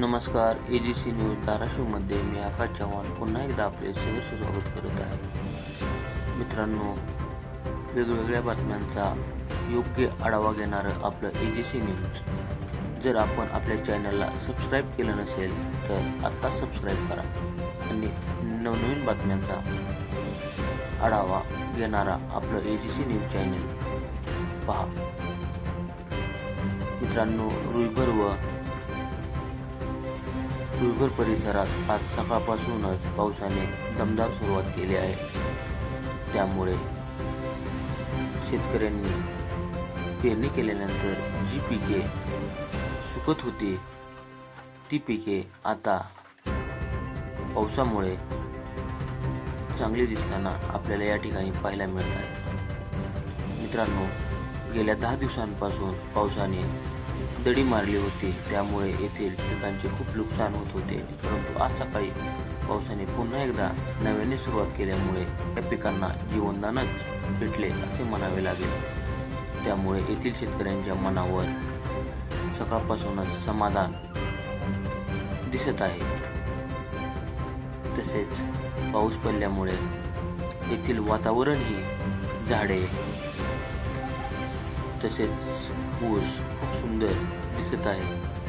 नमस्कार A G C news धाराशिवमध्ये मी आकाश चव्हाण पुन्हा एकदा आपले सहर्ष स्वागत करत आहे. मित्रांनो वेगवेगळ्या बातम्यांचा योग्य आढावा घेणारं आपलं ए जी सी न्यूज जर आपण आपल्या चॅनलला सबस्क्राईब केलं नसेल तर आत्ता सबस्क्राईब करा आणि नवनवीन बातम्यांचा आढावा घेणारा आपलं A G C news channel पहा. मित्रांनो रुईभर व रुईभर परिसरात आज सकाळपासूनच पावसाने दमदार सुरुवात केली आहे. त्यामुळे शेतकऱ्यांनी पेरणी केल्यानंतर जी पिके सुकत होती ती पिके आता पावसामुळे चांगली दिसताना आपल्याला या ठिकाणी पाहायला मिळत आहे. मित्रांनो गेल्या दहा दिवसांपासून पावसाने दडी मारली होती. त्यामुळे येथील पिकांचे खूप नुकसान होत होते. परंतु आज सकाळी पावसाने पुन्हा एकदा नव्याने सुरुवात केल्यामुळे या पिकांना जीवनदानच भेटले असे म्हणावे लागेल. त्यामुळे येथील शेतकऱ्यांच्या मनावर सकाळपासूनच समाधान दिसत आहे. तसेच पाऊस पडल्यामुळे येथील वातावरणही झाडे तसेच ऊस खूप सुंदर दिसत आहे.